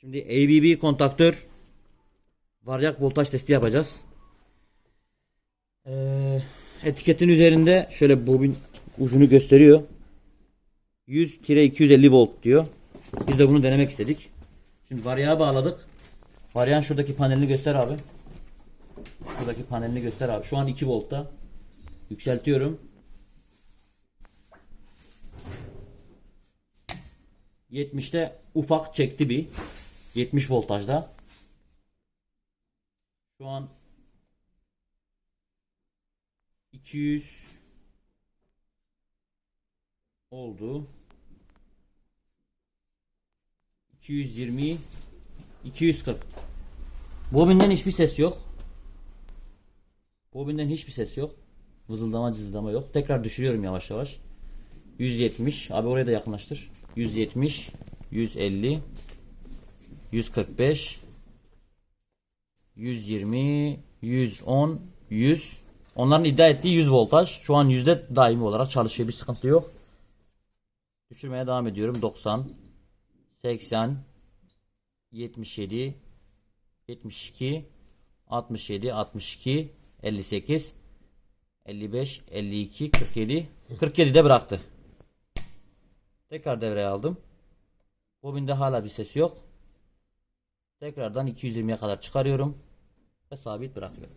Şimdi ABB kontaktör varyak voltaj testi yapacağız. Ee, etiketin üzerinde şöyle bobin ucunu gösteriyor. 100-250 volt diyor. Biz de bunu denemek istedik. Şimdi varyağa bağladık. Varyan şuradaki panelini göster abi. Şuradaki panelini göster abi. Şu an 2 voltta. Yükseltiyorum. 70'te ufak çekti bir. 70 voltajda. Şu an 200 oldu. 220 240 Bobinden hiçbir ses yok. Bobinden hiçbir ses yok. Vızıldama cızıldama yok. Tekrar düşürüyorum yavaş yavaş. 170. Abi oraya da yakınlaştır. 170 150 145 120 110 100 Onların iddia ettiği 100 voltaj. Şu an yüzde daimi olarak çalışıyor. Bir sıkıntı yok. Düşürmeye devam ediyorum. 90 80 77 72 67 62 58 55 52 47 47'de bıraktı. Tekrar devreye aldım. Bobinde hala bir ses yok. Tekrardan 220'ye kadar çıkarıyorum ve sabit bırakıyorum.